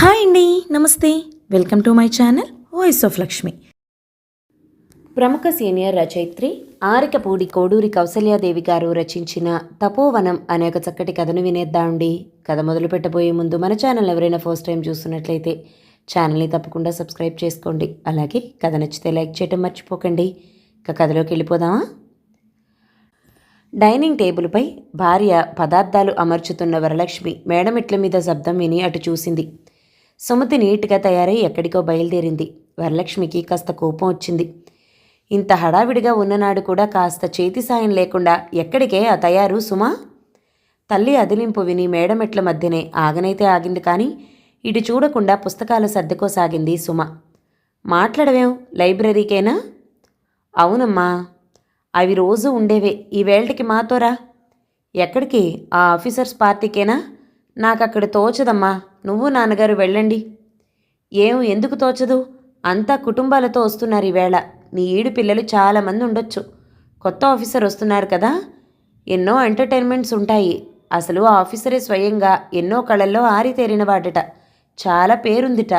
Hi అండి నమస్తే. Welcome to my channel voice of Lakshmi. ప్రముఖ సీనియర్ రచయిత్రి ఆరికపూడి కోడూరి కౌసల్యాదేవి గారు రచించిన తపోవనం అనే ఒక చక్కటి కథను వినేద్దామండి కథ మొదలు పెట్టబోయే ముందు మన ఛానల్ ఎవరైనా ఫస్ట్ టైం చూస్తున్నట్లయితే ఛానల్ని తప్పకుండా సబ్స్క్రైబ్ చేసుకోండి. అలాగే కథ నచ్చితే లైక్ చేయటం మర్చిపోకండి. ఇక కథలోకి వెళ్ళిపోదామా? డైనింగ్ టేబుల్పై భార్య పదార్థాలు అమర్చుతున్న వరలక్ష్మి మేడమిట్ల మీద శబ్దం విని అటు చూసింది. సుమతి నీట్గా తయారై ఎక్కడికో బయలుదేరింది. వరలక్ష్మికి కాస్త కోపం వచ్చింది. ఇంత హడావిడిగా ఉన్ననాడు కూడా కాస్త చేతి సాయం లేకుండా ఎక్కడికే ఆ తయారు సుమా? తల్లి అదిలింపు విని మేడమెట్ల మధ్యనే ఆగనైతే ఆగింది కానీ ఇటు చూడకుండా పుస్తకాలు సర్దుకోసాగింది సుమ. మాట్లాడవేం? లైబ్రరీకేనా? అవునమ్మా. అవి రోజు ఉండేవే. ఈ మాతోరా? ఎక్కడికి? ఆ ఆఫీసర్స్ పార్టీకేనా? నాకు అక్కడ తోచదమ్మా. నువ్వు నాన్నగారు వెళ్ళండి. ఏం ఎందుకు తోచదు? అంతా కుటుంబాలతో వస్తున్నారు ఈవేళ నీ ఈడు పిల్లలు చాలామంది ఉండొచ్చు. కొత్త ఆఫీసర్ వస్తున్నారు కదా? ఎన్నో ఎంటర్టైన్మెంట్స్ ఉంటాయి. అసలు ఆ ఆఫీసరే స్వయంగా ఎన్నో కళల్లో ఆరితేరిన వాడట. చాలా పేరుందిట.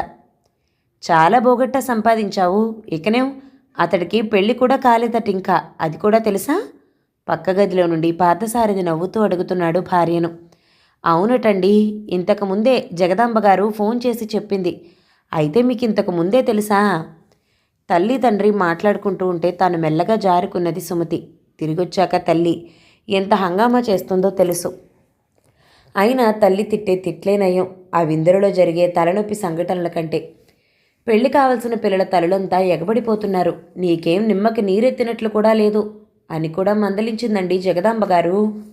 చాలా బోగట్ట సంపాదించావు. ఇకనే? అతడికి పెళ్ళి కూడా కాలేదట ఇంకా. అది కూడా తెలుసా? పక్క గదిలో నుండి పార్థసారథి నవ్వుతూ అడుగుతున్నాడు భార్యను. అవునటండి ఇంతకు ముందే జగదాంబ గారు ఫోన్ చేసి చెప్పింది. అయితే మీకు ఇంతకు ముందే తెలుసా? తల్లి తండ్రి మాట్లాడుకుంటూ ఉంటే తాను మెల్లగా జారుకున్నది సుమతి. తిరిగొచ్చాక తల్లి ఎంత హంగామా చేస్తుందో తెలుసు. అయినా తల్లి తిట్టే తిట్లేనయం ఆ విందరులో జరిగే తలనొప్పి సంఘటనల కంటే. పెళ్ళి కావలసిన పిల్లల తలలంతా ఎగబడిపోతున్నారు. నీకేం నిమ్మకి నీరెత్తినట్లు కూడా లేదు అని కూడా మందలించిందండి జగదాంబ గారు.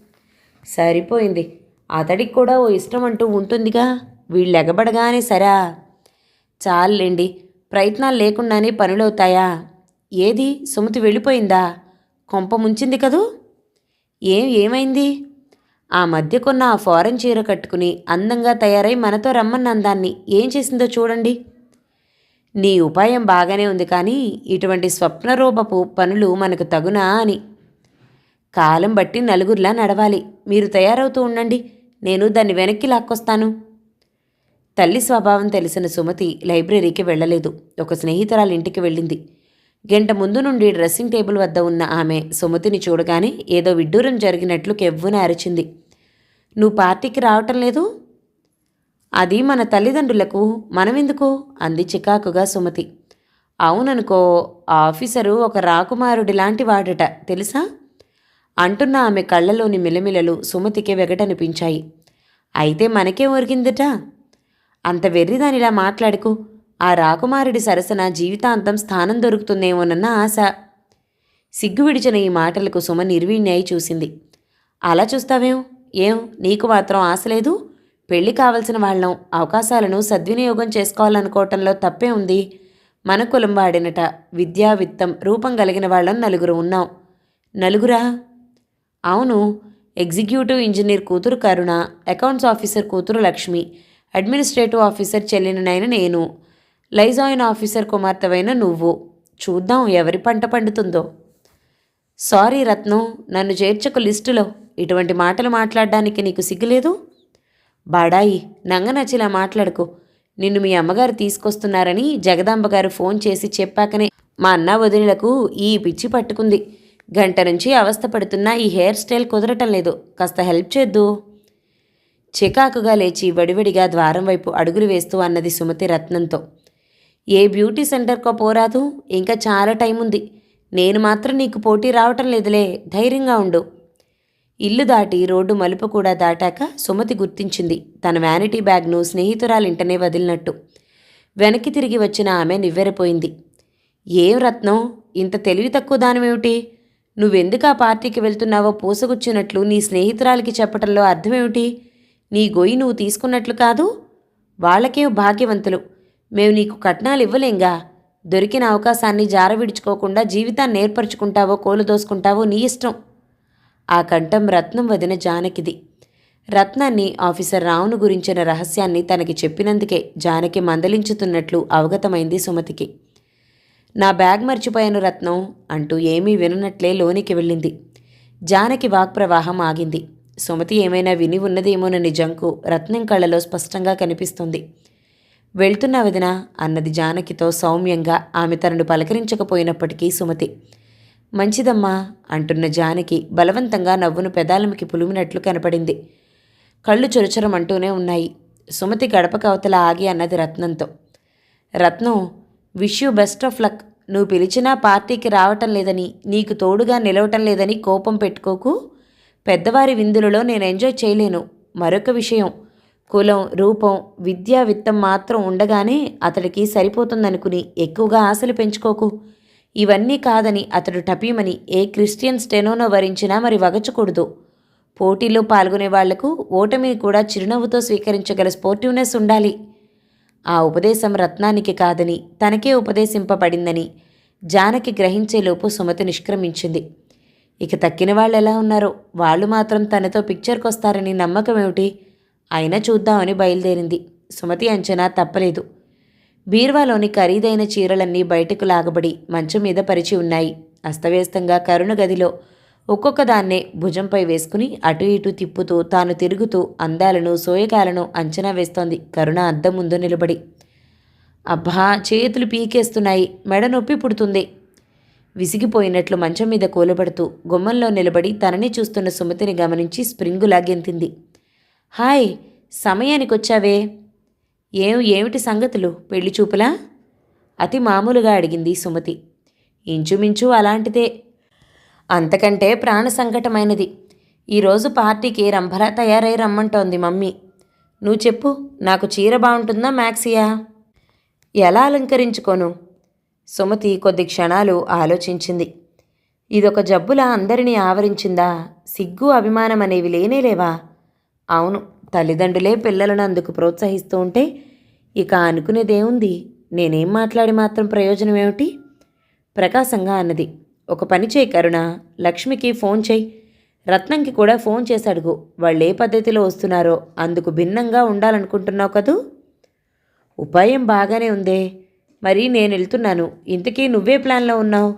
సరిపోయింది. అతడికి కూడా ఓ ఇష్టం అంటూ ఉంటుందిగా. వీళ్ళు ఎగబడగానే సరా. చాలండి ప్రయత్నాలు లేకుండానే పనులవుతాయా? ఏది? సుమతి వెళ్ళిపోయిందా? కొంప ముంచింది కదూ? ఏం ఏమైంది? ఆ మధ్య కొన్న ఆ ఫారెన్ చీర కట్టుకుని అందంగా తయారై మనతో రమ్మన్నందాన్ని ఏం చేసిందో చూడండి. నీ ఉపాయం బాగానే ఉంది కానీ ఇటువంటి స్వప్నరూపపు పనులు మనకు తగునా అని. కాలం బట్టి నలుగురిలా నడవాలి. మీరు తయారవుతూ ఉండండి. నేను దాన్ని వెనక్కి లాక్కొస్తాను. తల్లి స్వభావం తెలిసిన సుమతి లైబ్రరీకి వెళ్ళలేదు. ఒక స్నేహితురాలి ఇంటికి వెళ్ళింది. గంట ముందు నుండి డ్రెస్సింగ్ టేబుల్ వద్ద ఉన్న ఆమె సుమతిని చూడగానే ఏదో విడ్డూరం జరిగినట్లు కెవ్వున అరిచింది. నువ్వు పార్టీకి రావటం లేదు? అది మన తల్లిదండ్రులకు మనమెందుకు అంది చికాకుగా సుమతి. అవుననుకో ఆ ఆఫీసరు ఒక రాకుమారుడి లాంటి వాడట తెలుసా? అంటున్న ఆమె కళ్ళలోని మిలమిలలు సుమతికి వెగటనిపించాయి. అయితే మనకే ఒరిగిందట. అంత వెర్రిదానిలా మాట్లాడుకు ఆ రాకుమారుడి సరసన జీవితాంతం స్థానం దొరుకుతుందేమోనన్న ఆశ. సిగ్గు విడిచిన ఈ మాటలకు సుమ నిర్వీణ్యాయి చూసింది. అలా చూస్తావేం? ఏం? నీకు మాత్రం ఆశ లేదు? పెళ్ళి కావలసిన వాళ్ళం అవకాశాలను సద్వినియోగం చేసుకోవాలనుకోవటంలో తప్పే ఉంది. మన కులం వాడినట. విద్యా విత్తం రూపం కలిగిన వాళ్ళం నలుగురు ఉన్నాం. నలుగురా? అవును ఎగ్జిక్యూటివ్ ఇంజనీర్ కూతురు కరుణ అకౌంట్స్ ఆఫీసర్ కూతురు లక్ష్మి అడ్మినిస్ట్రేటివ్ ఆఫీసర్ చెల్లిననైన నేను లైజాయిన్ ఆఫీసర్ కుమార్తెవైన నువ్వు. చూద్దాం ఎవరి పంట పండుతుందో. సారీ రత్నం నన్ను చేర్చకు లిస్టులో. ఇటువంటి మాటలు మాట్లాడడానికి నీకు సిగ్గులేదు? బాడాయి నంగనచ్చిలా మాట్లాడుకో. నిన్ను మీ అమ్మగారు తీసుకొస్తున్నారని జగదాంబ గారు ఫోన్ చేసి చెప్పాకనే మా అన్న వదినలకు ఈ పిచ్చి పట్టుకుంది. గంట నుంచి అవస్థ పడుతున్న ఈ హెయిర్ స్టైల్ కుదరటం లేదు. కాస్త హెల్ప్ చేద్దు. చికాకుగా లేచి వడివడిగా ద్వారం వైపు అడుగులు వేస్తూ అన్నది సుమతి రత్నంతో. ఏ బ్యూటీ సెంటర్కో పోరాదు. ఇంకా చాలా టైం ఉంది. నేను మాత్రం నీకు పోటీ రావటం లేదులే. ధైర్యంగా ఉండు. ఇల్లు దాటి రోడ్డు మలుపు కూడా దాటాక సుమతి గుర్తించింది. తన వ్యానిటీ బ్యాగ్ను స్నేహితురాలింటనే వదిలినట్టు. వెనక్కి తిరిగి వచ్చిన ఆమె నివ్వెరపోయింది. ఏం రత్నం? ఇంత తెలివి తక్కువ దానమేమిటి? నువ్వెందుకు ఆ పార్టీకి వెళ్తున్నావో పూసగుచ్చినట్లు నీ స్నేహితురాలికి చెప్పటంలో అర్థమేమిటి? నీ గొయ్యి నువ్వు తీసుకున్నట్లు కాదు? వాళ్ళకే భాగ్యవంతులు. మేము నీకు కట్నాలు ఇవ్వలేంగా దొరికిన అవకాశాన్ని జారవిడుచుకోకుండా జీవితాన్ని ఏర్పరచుకుంటావో కోలు దోసుకుంటావో నీ ఇష్టం. ఆ కంఠం రత్నం వదిన జానకిది. రత్నాన్ని ఆఫీసర్ రావును గురించిన రహస్యాన్ని తనకి చెప్పినందుకే జానకి మందలించుతున్నట్లు అవగతమైంది సుమతికి. నా బ్యాగ్ మర్చిపోయాను రత్నం అంటూ ఏమీ విననట్లే లోనికి వెళ్ళింది. జానకి వాక్ప్రవాహం ఆగింది. సుమతి ఏమైనా విని ఉన్నదేమోనని జంకు రత్నం కళ్ళలో స్పష్టంగా కనిపిస్తుంది. వెళ్తున్నా వదినా అన్నది జానకితో సౌమ్యంగా ఆమె తనను పలకరించకపోయినప్పటికీ సుమతి. మంచిదమ్మా అంటున్న జానకి బలవంతంగా నవ్వును పెదాలమికి పులిమినట్లు కనపడింది. కళ్ళు చురచురమంటూనే ఉన్నాయి. సుమతి గడప కవతల ఆగి అన్నది రత్నంతో. Ratnam wish you best of luck. నువ్వు పిలిచినా పార్టీకి రావటం లేదని నీకు తోడుగా నిలవటం లేదని కోపం పెట్టుకోకు. పెద్దవారి విందులలో నేను ఎంజాయ్ చేయలేను. మరొక విషయం కులం రూపం విద్యా విత్తం మాత్రం ఉండగానే అతడికి సరిపోతుందనుకుని ఎక్కువగా ఆశలు పెంచుకోకు. ఇవన్నీ కాదని అతడు టపీమని ఏ క్రిస్టియన్ స్టెనోనో వరించినా మరి వగచకూడదు. పోటీలో పాల్గొనే వాళ్ళకు ఓటమిని కూడా చిరునవ్వుతో స్వీకరించగల స్పోర్టివ్నెస్ ఉండాలి. ఆ ఉపదేశం రత్నానికి కాదని తనకే ఉపదేశింపబడిందని జానకి గ్రహించేలోపు సుమతి నిష్క్రమించింది. ఇక తక్కిన వాళ్ళు ఎలా ఉన్నారో? వాళ్ళు మాత్రం తనతో పిక్చర్కి వస్తారని నమ్మకం అయినా చూద్దామని బయలుదేరింది. సుమతి అంచనా తప్పలేదు. బీర్వాలోని ఖరీదైన చీరలన్నీ బయటకు లాగబడి మంచం మీద పరిచి ఉన్నాయి. అస్తవ్యస్తంగా కరుణ గదిలో ఒక్కొక్క దాన్నే భుజంపై వేసుకుని అటు ఇటు తిప్పుతూ తాను తిరుగుతూ అందాలను సోయగాలను అంచనా వేస్తోంది కరుణ అద్దం ముందు నిలబడి. అబ్బా చేతులు పీకేస్తున్నాయి మెడ నొప్పి పుడుతుంది. విసిగిపోయినట్లు మంచం మీద కూలబడుతూ గుమ్మంలో నిలబడి తనని చూస్తున్న సుమతిని గమనించి స్ప్రింగు గెంతింది. హాయ్ సమయానికి వచ్చావే ఏం ఏమిటి సంగతులు? పెళ్ళి చూపులా? అతి మామూలుగా అడిగింది సుమతి. ఇంచుమించు అలాంటిదే. అంతకంటే ప్రాణ సంకటమైనది. ఈరోజు పార్టీకి రంభరా తయారై రమ్మంటోంది మమ్మీ. నువ్వు చెప్పు నాకు చీర బాగుంటుందా మ్యాక్సియా? ఎలా అలంకరించుకోను? సుమతి కొద్ది క్షణాలు ఆలోచించింది. ఇదొక జబ్బులా అందరినీ ఆవరించిందా? సిగ్గు అభిమానం అనేవి లేనేలేవా అవును తల్లిదండ్రులే పిల్లలను అందుకు ప్రోత్సహిస్తూ ఉంటే ఇక అనుకునేదేముంది? నేనేం మాట్లాడి మాత్రం ప్రయోజనం ఏమిటి ప్రకాశంగా అన్నది. ఒక పని చేయి కరుణ. లక్ష్మికి ఫోన్ చేయి. రత్నంకి కూడా ఫోన్ చేసి అడుగు. వాళ్ళు ఏ పద్ధతిలో వస్తున్నారో అందుకు భిన్నంగా ఉండాలనుకుంటున్నావు కదూ? ఉపాయం బాగానే ఉందే. మరి నేను వెళ్తున్నాను. ఇంతకీ నువ్వే ప్లాన్లో ఉన్నావు?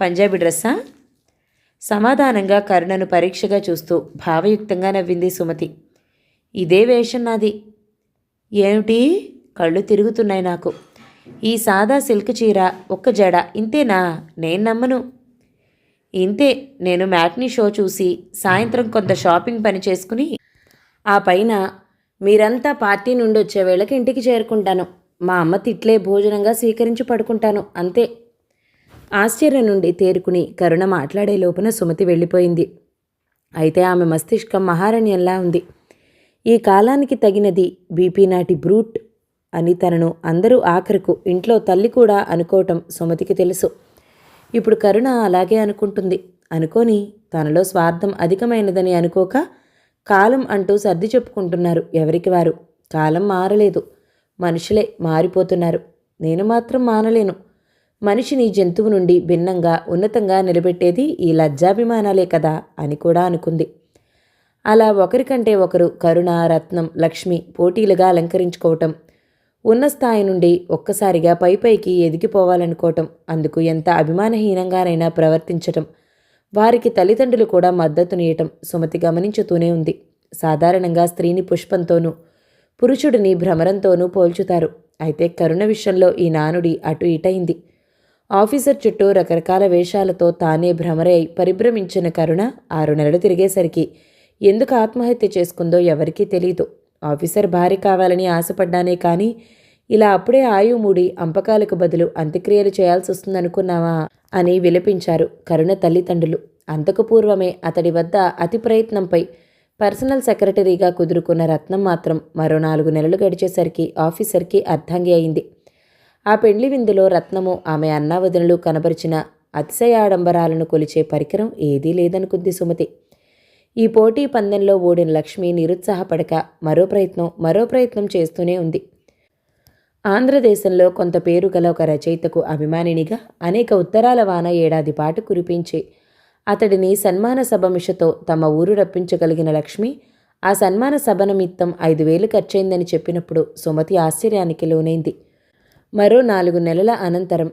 పంజాబీ డ్రెస్సా? సమాధానంగా కరుణను పరీక్షగా చూస్తూ భావయుక్తంగా నవ్వింది సుమతి. ఇదే వేషం నాది. ఏమిటి? కళ్ళు తిరుగుతున్నాయి నాకు. ఈ సాదా సిల్క్ చీర ఒక్క జడ ఇంతేనా? నేను నమ్మను. ఇంతే నేను మ్యాట్నీ షో చూసి సాయంత్రం కొంత షాపింగ్ పని చేసుకుని ఆ పైన మీరంతా పార్టీ నుండి వచ్చే వేళకి ఇంటికి చేరుకుంటాను. మా అమ్మ తిట్లే భోజనంగా స్వీకరించి పడుకుంటాను అంతే. ఆశ్చర్యం నుండి తేరుకుని కరుణ మాట్లాడే లోపున సుమతి వెళ్ళిపోయింది. అయితే ఆమె మస్తిష్కం మహారణ్యంలా ఉంది. ఈ కాలానికి తగినది బీపీ నాటి బ్రూట్ అని తనను అందరూ ఆఖరుకు ఇంట్లో తల్లి కూడా అనుకోవటం సుమతికి తెలుసు. ఇప్పుడు కరుణ అలాగే అనుకుంటుంది. అనుకొని తనలో స్వార్థం అధికమైనదని అనుకోక కాలం అంటూ సర్ది చెప్పుకుంటున్నారు ఎవరికి వారు. కాలం మారలేదు. మనుషులే మారిపోతున్నారు. నేను మాత్రం మానలేను. మనిషిని జంతువు నుండి భిన్నంగా ఉన్నతంగా నిలబెట్టేది ఈ లజ్జాభిమానాలే కదా అని కూడా అనుకుంది. అలా ఒకరికంటే ఒకరు కరుణ రత్నం లక్ష్మి పోటీలుగా అలంకరించుకోవటం ఉన్న స్థాయి నుండి ఒక్కసారిగా పై పైకి ఎదిగిపోవాలనుకోవటం అందుకు ఎంత అభిమానహీనంగానైనా ప్రవర్తించటం వారికి తల్లిదండ్రులు కూడా మద్దతునియటం సుమతి గమనించుతూనే ఉంది. సాధారణంగా స్త్రీని పుష్పంతోనూ పురుషుడిని భ్రమరంతోనూ పోల్చుతారు. అయితే కరుణ విషయంలో ఈ నానుడి అటు ఇటైంది ఆఫీసర్ చుట్టూ రకరకాల వేషాలతో తానే భ్రమరై పరిభ్రమించిన కరుణ ఆరు నెలలు తిరిగేసరికి ఎందుకు ఆత్మహత్య చేసుకుందో ఎవరికీ తెలియదు ఆఫీసర్ భార్య కావాలని ఆశపడ్డానే కానీ ఇలా అప్పుడే ఆయుమూడి మూడి అంపకాలకు బదులు అంత్యక్రియలు చేయాల్సి వస్తుందనుకున్నావా? అని విలపించారు కరుణ తల్లిదండ్రులు. అంతకు పూర్వమే అతడి వద్ద అతి ప్రయత్నంపై పర్సనల్ సెక్రటరీగా కుదురుకున్న రత్నం మాత్రం మరో నాలుగు నెలలు గడిచేసరికి ఆఫీసర్కి అర్థంగి అయింది. ఆ పెండ్లి విందులో రత్నము ఆమె అన్నావదనులు కనబరిచిన అతిశయ ఆడంబరాలను కొలిచే పరికరం ఏదీ లేదనుకుంది సుమతి. ఈ పోటీ పందెంలో ఓడిన లక్ష్మి నిరుత్సాహపడక మరో ప్రయత్నం మరో ప్రయత్నం చేస్తూనే ఉంది. ఆంధ్రదేశంలో కొంత పేరు గల ఒక రచయితకు అభిమానినిగా అనేక ఉత్తరాల వాన ఏడాది పాటు కురిపించి అతడిని సన్మాన సభ మిషతో తమ ఊరు రప్పించగలిగిన లక్ష్మి ఆ సన్మాన సభ నిమిత్తం ఐదు వేలు ఖర్చయిందని చెప్పినప్పుడు సుమతి ఆశ్చర్యానికి లోనైంది. మరో నాలుగు నెలల అనంతరం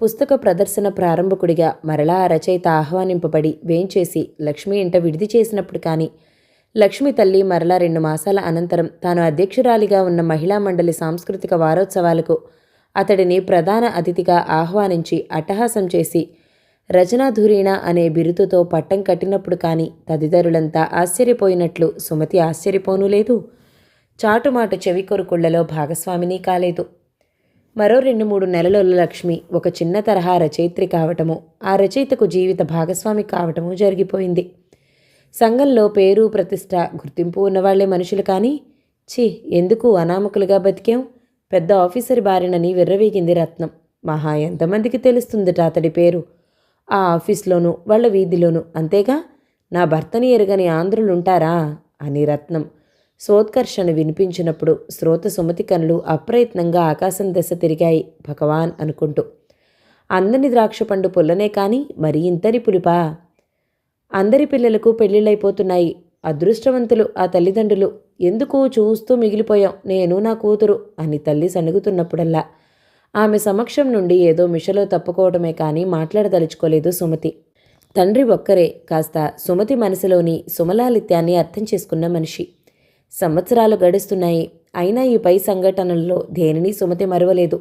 పుస్తక ప్రదర్శన ప్రారంభకుడిగా మరలా ఆ రచయిత ఆహ్వానింపబడి వేంచేసి లక్ష్మి ఇంట విడిది చేసినప్పుడు కానీ లక్ష్మి తల్లి మరలా రెండు మాసాల అనంతరం తాను అధ్యక్షురాలిగా ఉన్న మహిళా మండలి సాంస్కృతిక వారోత్సవాలకు అతడిని ప్రధాన అతిథిగా ఆహ్వానించి అట్టహాసం చేసి రచనాధురీణ అనే బిరుదుతో పట్టం కట్టినప్పుడు కానీ తదితరులంతా ఆశ్చర్యపోయినట్లు సుమతి ఆశ్చర్యపోనూ లేదు. చాటుమాటు చెవి కొరుకుళ్ళలో భాగస్వామిని కాలేదు. మరో రెండు మూడు నెలలలో లక్ష్మి ఒక చిన్న తరహా రచయిత్రి కావటము ఆ రచయితకు జీవిత భాగస్వామి కావటము జరిగిపోయింది. సంఘంలో పేరు ప్రతిష్ట గుర్తింపు ఉన్నవాళ్ళే మనుషులు కానీ ఛీ ఎందుకు అనామకులుగా బతికాం? పెద్ద ఆఫీసర్ బారినని విర్రవీగింది రత్నం. మహా ఎంతమందికి తెలుస్తుందిట అతడి పేరు? ఆ ఆఫీస్లోనూ వాళ్ళ వీధిలోనూ. అంతేగా నా భర్తని ఎరగని ఆంధ్రులుంటారా? అని రత్నం. సోత్కర్షణ వినిపించినప్పుడు శ్రోత సుమతి కనులు అప్రయత్నంగా ఆకాశం దశ తిరిగాయి భగవాన్ అనుకుంటూ. అందని ద్రాక్ష పండు పుల్లనే కాని మరి ఇంతని పులిపా? అందరి పిల్లలకు పెళ్ళిళ్ళైపోతున్నాయి అదృష్టవంతులు ఆ తల్లిదండ్రులు. ఎందుకు చూస్తూ మిగిలిపోయాం నేను నా కూతురు అని తల్లి సణుగుతున్నప్పుడల్లా. ఆమె సమక్షం నుండి ఏదో మిషలో తప్పుకోవడమే కానీ మాట్లాడదలుచుకోలేదు సుమతి. తండ్రి ఒక్కరే కాస్త సుమతి మనసులోని సుమలాలిత్యాన్ని అర్థం చేసుకున్న మనిషి. సంవత్సరాలు గడుస్తున్నాయి. అయినా ఈ పై సంఘటనల్లో దేనిని సుమతి మరవలేదు.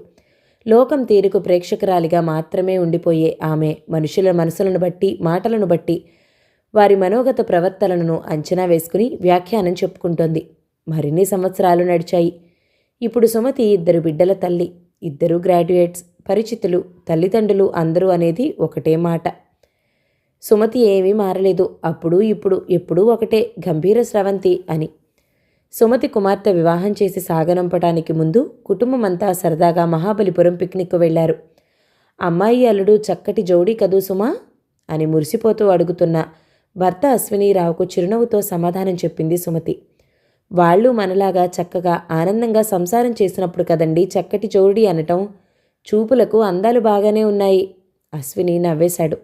లోకం తీరుకు ప్రేక్షకురాలిగా మాత్రమే ఉండిపోయే ఆమె మనుషుల మనసులను బట్టి మాటలను బట్టి వారి మనోగత ప్రవర్తనలను అంచనా వేసుకుని వ్యాఖ్యానం చెప్పుకుంటోంది. మరిన్ని సంవత్సరాలు నడిచాయి. ఇప్పుడు సుమతి ఇద్దరు బిడ్డల తల్లి ఇద్దరు గ్రాడ్యుయేట్స్ పరిచితులు తల్లిదండ్రులు అందరూ అనేది ఒకటే మాట. సుమతి ఏమీ మారలేదు. అప్పుడు ఇప్పుడు ఎప్పుడూ ఒకటే గంభీర స్రవంతి అని సుమతి కుమార్తె వివాహం చేసి సాగనంపటానికి ముందు కుటుంబమంతా సరదాగా మహాబలిపురం పిక్నిక్కు వెళ్ళారు అమ్మాయి అల్లుడు చక్కటి జోడీ కదూ సుమా? అని మురిసిపోతూ అడుగుతున్న భర్త అశ్వినీరావుకు చిరునవ్వుతో సమాధానం చెప్పింది సుమతి. వాళ్ళు మనలాగా చక్కగా ఆనందంగా సంసారం చేసినప్పుడు కదండి చక్కటి జోడి అనటం? చూపులకు అందాలు బాగానే ఉన్నాయి అశ్విని నవ్వేశాడు.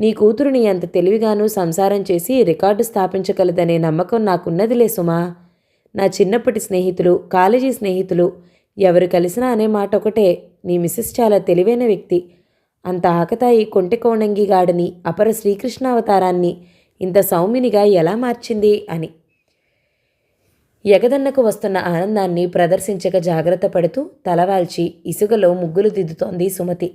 నీ కూతురుని అంత తెలివిగాను సంసారం చేసి రికార్డు స్థాపించగలదనే నమ్మకం నాకున్నదిలే సుమా. నా చిన్నప్పటి స్నేహితులు కాలేజీ స్నేహితులు ఎవరు కలిసినా అనే మాట ఒకటే నీ మిస్సెస్ చాలా తెలివైన వ్యక్తి. అంత ఆకతాయి కొంటెకోణంగిగాడని అపర శ్రీకృష్ణావతారాన్ని ఇంత సౌమ్యునిగా ఎలా మార్చింది అని. ఎగదన్నకు వస్తున్న ఆనందాన్ని ప్రదర్శించక జాగ్రత్త పడుతూ తలవాల్చి ఇసుకలో ముగ్గులు దిద్దుతోంది సుమతి.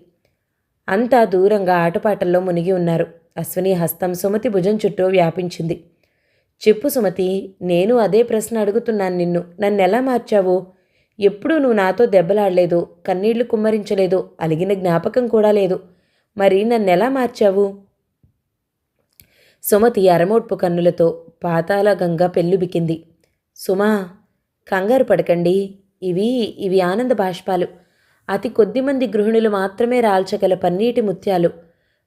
అంతా దూరంగా ఆటపాటల్లో మునిగి ఉన్నారు. అశ్విని హస్తం సుమతి భుజం చుట్టూ వ్యాపించింది. చెప్పు సుమతి నేను అదే ప్రశ్న అడుగుతున్నాను నిన్ను. నన్నెలా మార్చావు? ఎప్పుడూ నువ్వు నాతో దెబ్బలాడలేదు కన్నీళ్ళు కుమ్మరించలేదు అలిగిన జ్ఞాపకం కూడా లేదు. మరి నన్నెలా మార్చావు? సుమతి అరమోడ్పు కన్నులతో పాతాల గంగ పెళ్ళుబికింది సుమా కంగారు పడకండి. ఇవి ఇవి ఆనంద బాష్పాలు. అతి కొద్దిమంది గృహిణులు మాత్రమే రాల్చగల పన్నీటి ముత్యాలు.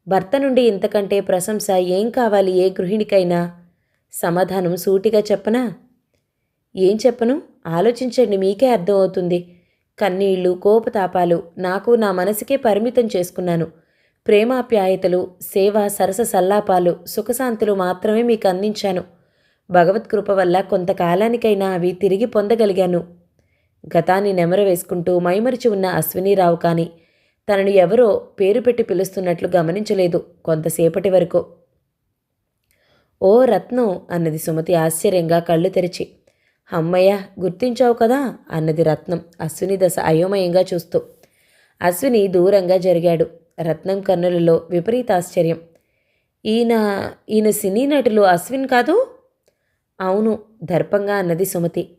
భర్త నుండి ఇంతకంటే ప్రశంస ఏం కావాలి ఏ గృహిణికైనా? సమాధానం సూటిగా చెప్పనా? ఏం చెప్పను? ఆలోచించండి మీకే అర్థమవుతుంది. కన్నీళ్ళు కోపతాపాలు నాకు నా మనసుకే పరిమితం చేసుకున్నాను. ప్రేమాప్యాయతలు సేవ సరస సల్లాపాలు సుఖశాంతులు మాత్రమే మీకు అందించాను. భగవత్కృప వల్ల కొంతకాలానికైనా అవి తిరిగి పొందగలిగాను. గతాన్ని నెమర వేసుకుంటూ మైమరిచి ఉన్న అశ్వినీరావు కానీ తనను ఎవరో పేరు పెట్టి పిలుస్తున్నట్లు గమనించలేదు కొంతసేపటి వరకు. ఓ రత్నం అన్నది సుమతి ఆశ్చర్యంగా కళ్ళు తెరిచి. అమ్మయ్య గుర్తించావు కదా అన్నది రత్నం అశ్విని దశ అయోమయంగా చూస్తూ. అశ్విని దూరంగా జరిగాడు. రత్నం కన్నులలో విపరీత ఆశ్చర్యం. ఈయన ఈయన సినీ నటులు అశ్విన్ కాదు? అవును దర్పంగా అన్నది సుమతి.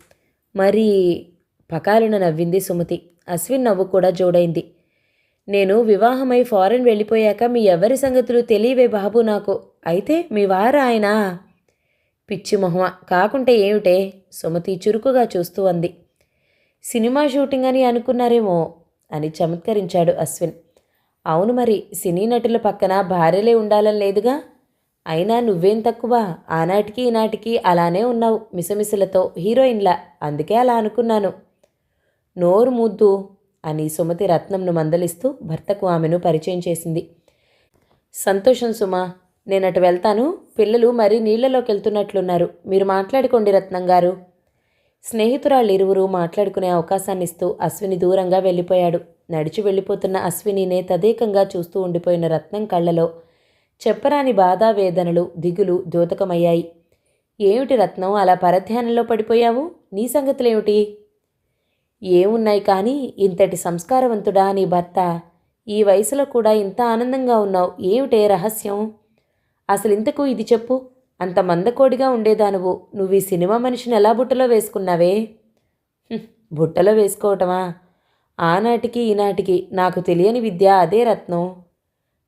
మరి పకాలున నవ్వింది సుమతి. అశ్విన్ నవ్వు కూడా జోడైంది. నేను వివాహమై ఫారెన్ వెళ్ళిపోయాక మీ ఎవరి సంగతులు తెలియవే బాబు నాకు. అయితే మీ వారు ఆయన పిచ్చి మొహమ. కాకుంటే ఏమిటే? సుమతి చురుకుగా చూస్తూ అంది. సినిమా షూటింగ్ అని అనుకున్నారేమో అని చమత్కరించాడు అశ్విన్. అవును మరి సినీ నటుల పక్కన భార్యలే ఉండాలని లేదుగా? అయినా నువ్వేం తక్కువ? ఆనాటికి ఈనాటికి అలానే ఉన్నావు మిసమిసలతో హీరోయిన్లా. అందుకే అలా అనుకున్నాను. నోరు ముద్దు అని సుమతి రత్నంను మందలిస్తూ భర్తకు ఆమెను పరిచయం చేసింది. సంతోషం సుమా. నేను అటు వెళ్తాను. పిల్లలు మరీ నీళ్ళలోకి వెళ్తున్నట్లున్నారు మీరు మాట్లాడుకోండి రత్నం గారు. స్నేహితురాళ్ళు ఇరువురు మాట్లాడుకునే అవకాశాన్ని ఇస్తూ అశ్విని దూరంగా వెళ్ళిపోయాడు. నడిచి వెళ్ళిపోతున్న అశ్వినినే తదేకంగా చూస్తూ ఉండిపోయిన రత్నం కళ్ళలో చెప్పరాని బాధా వేదనలు దిగులు ద్యోతకమయ్యాయి. ఏమిటి రత్నం అలా పరధ్యానంలో పడిపోయావు? నీ సంగతులేమిటి? ఏమున్నాయి కానీ ఇంతటి సంస్కారవంతుడా నీ భర్త? ఈ వయసులో కూడా ఇంత ఆనందంగా ఉన్నావు. ఏమిటే రహస్యం? అసలు ఇంతకు ఇది చెప్పు. అంత మందకోడిగా ఉండేదానువు. నువ్వు ఈ సినిమా మనిషిని ఎలా బుట్టలో వేసుకున్నావే? బుట్టలో వేసుకోవటమా? ఆనాటికి ఈనాటికి నాకు తెలియని విద్య అదే రత్నం.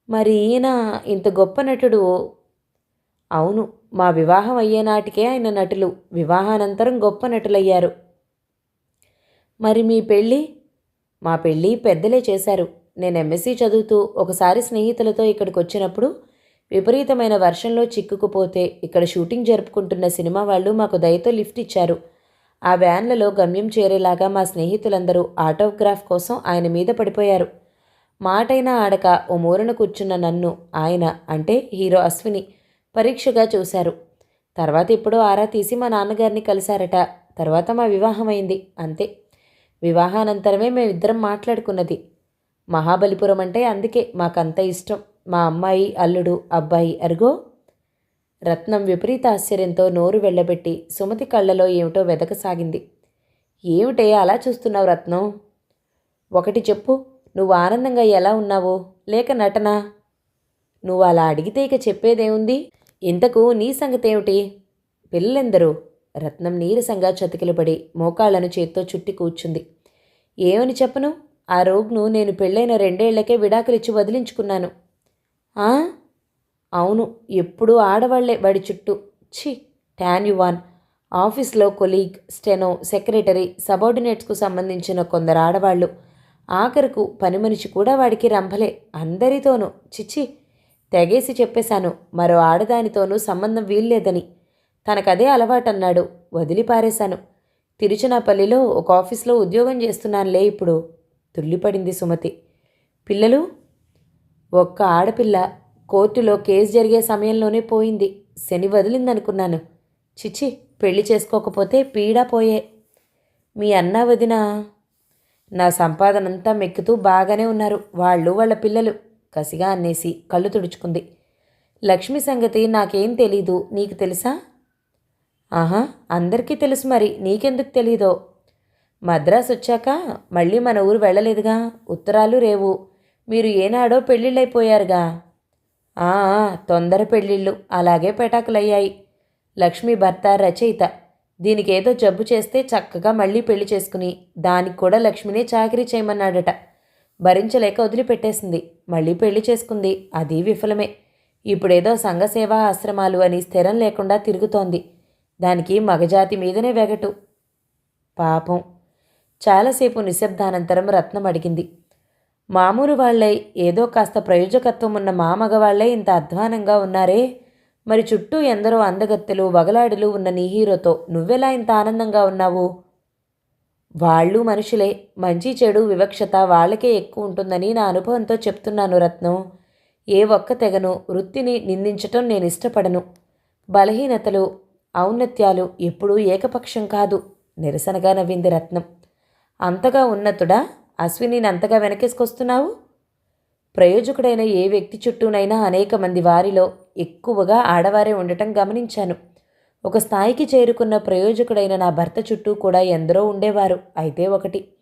మరి ఈయన ఇంత గొప్ప నటుడు? అవును మా వివాహం అయ్యే నాటికే ఆయన నటులు. వివాహానంతరం గొప్ప నటులయ్యారు. మరి మీ పెళ్ళి? మా పెళ్ళి పెద్దలే చేశారు. నేను ఎంఎస్సీ చదువుతూ ఒకసారి స్నేహితులతో ఇక్కడికి వచ్చినప్పుడు విపరీతమైన వర్షంలో చిక్కుకుపోతే ఇక్కడ షూటింగ్ జరుపుకుంటున్న సినిమా వాళ్ళు మాకు దయతో లిఫ్ట్ ఇచ్చారు. ఆ వ్యాన్లలో గమ్యం చేరేలాగా మా స్నేహితులందరూ ఆటోగ్రాఫ్ కోసం ఆయన మీద పడిపోయారు. మాటైనా ఆడక ఓ మూరన కూర్చున్న నన్ను ఆయన అంటే హీరో అశ్విని పరీక్షగా చూశారు. తర్వాత ఎప్పుడో ఆరా తీసి మా నాన్నగారిని కలిశారట. తర్వాత మా వివాహమైంది అంతే. వివాహానంతరమే మేమిద్దరం మాట్లాడుకున్నది. మహాబలిపురం అంటే అందుకే మాకంత ఇష్టం. మా అమ్మాయి అల్లుడు అబ్బాయి అరుగో. రత్నం విపరీత ఆశ్చర్యంతో నోరు వెళ్ళబెట్టి సుమతి కళ్ళలో ఏమిటో వెదకసాగింది. ఏమిటే అలా చూస్తున్నావు రత్నం? ఒకటి చెప్పు నువ్వు ఆనందంగా ఎలా ఉన్నావో? లేక నటనా? నువ్వు అలా అడిగితే ఇక చెప్పేదేముంది? ఇంతకు నీ సంగతేమిటి? పిల్లలెందరూ? రత్నం నీరసంగా చతికిలబడి మోకాళ్ళను చేత్తో చుట్టి కూర్చుంది. ఏమని చెప్పను? ఆ రోగ్ను నేను పెళ్ళైన రెండేళ్ళకే విడాకులిచ్చి వదిలించుకున్నాను. అవును ఎప్పుడూ ఆడవాళ్ళే వాడి చుట్టూ. ఛీ ట్యాన్యువాన్ ఆఫీస్లో కొలీగ్ స్టెనో సెక్రటరీ సబార్డినేట్స్కు సంబంధించిన కొందరు ఆడవాళ్ళు ఆఖరుకు పని మనిషి కూడా వాడికి రంభలే అందరితోనూ. చిచ్చి తెగేసి చెప్పేశాను మరో ఆడదానితోనూ సంబంధం వీల్లేదని. తనకదే అలవాటన్నాడు వదిలిపారేశాను. తిరుచునాపల్లిలో ఒక ఆఫీస్లో ఉద్యోగం చేస్తున్నానులే ఇప్పుడు. తుల్లిపడింది సుమతి. పిల్లలు? ఒక్క ఆడపిల్ల కోర్టులో కేసు జరిగే సమయంలోనే పోయింది. శని వదిలిందనుకున్నాను. చిచి పెళ్ళి చేసుకోకపోతే పీడా పోయే. మీ అన్న వదిన? నా సంపాదనంతా మెక్కుతూ బాగానే ఉన్నారు. వాళ్ళు వాళ్ళ పిల్లలు. కసిగా అన్నేసి కళ్ళు తుడుచుకుంది. లక్ష్మి సంగతి నాకేం తెలీదు. నీకు తెలుసా? ఆహా అందరికీ తెలుసు మరి. నీకెందుకు తెలీదో? మద్రాసు వచ్చాక మళ్ళీ మన ఊరు వెళ్ళలేదుగా. ఉత్తరాలు రేవు. మీరు ఏనాడో పెళ్ళిళ్ళైపోయారుగా. ఆ ఆ, తొందర పెళ్ళిళ్ళు. అలాగే పెటాకులయ్యాయి. లక్ష్మి భర్త రచయిత. దీనికేదో జబ్బు చేస్తే చక్కగా మళ్ళీ పెళ్ళి చేసుకుని దానికి కూడా లక్ష్మినే చాకరీ చేయమన్నాడట. భరించలేక వదిలిపెట్టేసింది. మళ్ళీ పెళ్ళి చేసుకుంది. అది విఫలమే. ఇప్పుడేదో సంఘసేవా ఆశ్రమాలు అని స్థిరం లేకుండా తిరుగుతోంది. దానికి మగజాతి మీదనే వెగటు. పాపం. చాలాసేపు నిశ్శబ్దానంతరం రత్నం అడిగింది. మామూలు వాళ్ళై ఏదో కాస్త ప్రయోజకత్వం ఉన్న మా మగవాళ్ళే ఇంత అధ్వానంగా ఉన్నారే? మరి చుట్టూ ఎందరో అందగత్తెలు వగలాడులు ఉన్న నీ హీరోతో నువ్వెలా ఇంత ఆనందంగా ఉన్నావు? వాళ్ళు మనుషులే మంచి చెడు వివక్షత వాళ్ళకే ఎక్కువ ఉంటుందని నా అనుభవంతో చెప్తున్నాను రత్నం. ఏ ఒక్క తెగను వృత్తిని నిందించటం నేను ఇష్టపడను. బలహీనతలు ఔన్నత్యాలు ఎప్పుడూ ఏకపక్షం కాదు నిరసనగా నవ్వింది రత్నం. అంతగా ఉన్నతుడా? అశ్విని అంతగా వెనకేసుకొస్తున్నావు? ప్రయోజకుడైన ఏ వ్యక్తి చుట్టూనైనా అనేక మంది వారిలో ఎక్కువగా ఆడవారే ఉండటం గమనించాను. ఒక స్థాయికి చేరుకున్న ప్రయోజకుడైన నా భర్త చుట్టూ కూడా ఎందరో ఉండేవారు అయితే ఒకటి.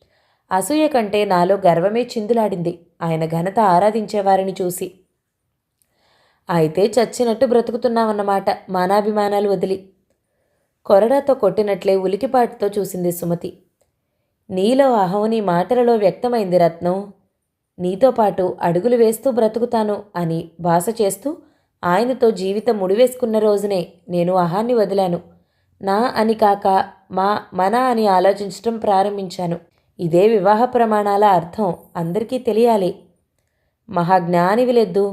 అసూయ కంటే నాలో గర్వమే చిందులాడింది. ఆయన ఘనత ఆరాధించేవారిని చూసి. అయితే చచ్చినట్టు బ్రతుకుతున్నామన్నమాట మానాభిమానాలు వదిలి. కొరడాతో కొట్టినట్లే ఉలికిపాటుతో చూసింది సుమతి. నీలో అహం నీ మాటలలో వ్యక్తమైంది రత్నం! నీతో పాటు అడుగులు వేస్తూ బ్రతుకుతాను అని భాష చేస్తూ ఆయనతో జీవితం ముడివేసుకున్న రోజునే నేను అహాన్ని వదిలాను. నా అని కాక మా మన అని ఆలోచించటం ప్రారంభించాను. ఇదే వివాహ ప్రమాణాల అర్థం అందరికీ తెలియాలి. మహాజ్ఞాని లెద్దు!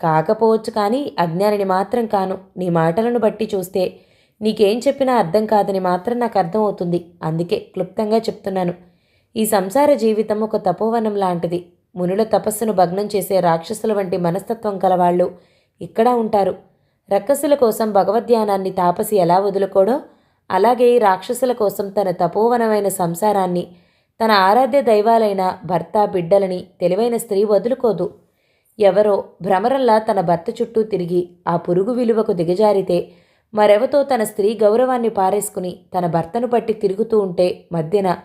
కాకపోవచ్చు కానీ అజ్ఞానిని మాత్రం కాను. నీ మాటలను బట్టి చూస్తే నీకేం చెప్పినా అర్థం కాదని మాత్రం నాకు అర్థమవుతుంది అందుకే క్లుప్తంగా చెప్తున్నాను. ఈ సంసార జీవితం ఒక తపోవనం లాంటిది. మునుల తపస్సును భగ్నం చేసే రాక్షసుల వంటి మనస్తత్వం కలవాళ్ళు ఇక్కడ ఉంటారు. రక్కసుల కోసం భగవద్ధ్యానాన్ని తాపసి ఎలా వదులుకోడో అలాగే ఈ రాక్షసుల కోసం తన తపోవనమైన సంసారాన్ని తన ఆరాధ్య దైవాలైన భర్త బిడ్డలని తెలివైన స్త్రీ వదులుకోదు. ఎవరో భ్రమరంలా తన భర్త చుట్టూ తిరిగి ఆ పురుగు విలువకు దిగజారితే మరెవతో తన స్త్రీ గౌరవాన్ని పారేసుకుని తన భర్తను పట్టి తిరుగుతూ ఉంటే మధ్యన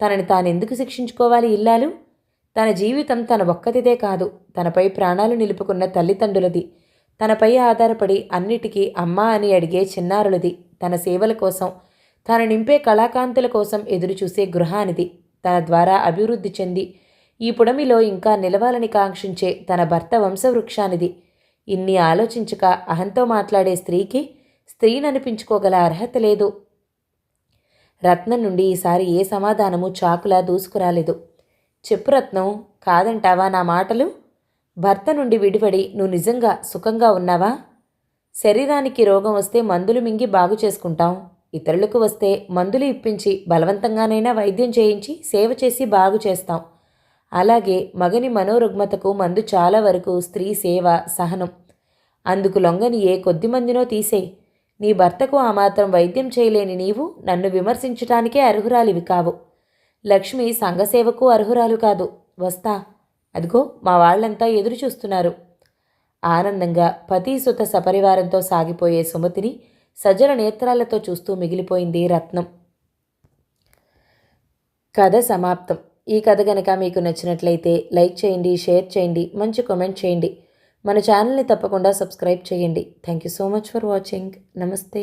తనని తానెందుకు శిక్షించుకోవాలి ఇల్లాలు? తన జీవితం తన ఒక్కతిదే కాదు తనపై ప్రాణాలు నిలుపుకున్న తల్లిదండ్రులది. తనపై ఆధారపడి అన్నిటికీ అమ్మా అని అడిగే చిన్నారులది. తన సేవల కోసం తన నింపే కళాకాంతుల కోసం ఎదురుచూసే గృహానిది. తన ద్వారా అభివృద్ధి చెంది ఈ పుడమిలో ఇంకా నిలవాలని కాంక్షించే తన భర్త వంశవృక్షానిది. ఇన్ని ఆలోచించక అహంతో మాట్లాడే స్త్రీకి స్త్రీననిపించుకోగల అర్హత లేదు. రత్నం నుండి ఈసారి ఏ సమాధానము చాకులా దూసుకురాలేదు. చెప్పు రత్నం కాదంటావా నా మాటలు? భర్త నుండి విడిపడి నువ్వు నిజంగా సుఖంగా ఉన్నావా? శరీరానికి రోగం వస్తే మందులు మింగి బాగు చేసుకుంటాం. ఇతరులకు వస్తే మందులు ఇప్పించి బలవంతంగానైనా వైద్యం చేయించి సేవ చేసి బాగు చేస్తాం. అలాగే మగని మనోరుగ్మతకు మందు చాలా వరకు స్త్రీ సేవ సహనం. అందుకు లొంగని ఏ కొద్ది మందినో తీసే నీ భర్తకు ఆ మాత్రం వైద్యం చేయలేని నీవు నన్ను విమర్శించటానికే అర్హురాలివి కావు. లక్ష్మి సంఘసేవకు అర్హురాలు కాదు. వస్తా. అదిగో మా వాళ్ళంతా ఎదురు చూస్తున్నారు. ఆనందంగా పతిసుత సపరివారంతో సాగిపోయే సుమతిని సజ్జల నేత్రాలతో చూస్తూ మిగిలిపోయింది రత్నం. కథ సమాప్తం. ఈ కథ కనుక మీకు నచ్చినట్లయితే లైక్ చేయండి షేర్ చేయండి మంచి కామెంట్ చేయండి. మన ఛానల్ని తప్పకుండా సబ్స్క్రైబ్ చేయండి. Thank you so much for watching నమస్తే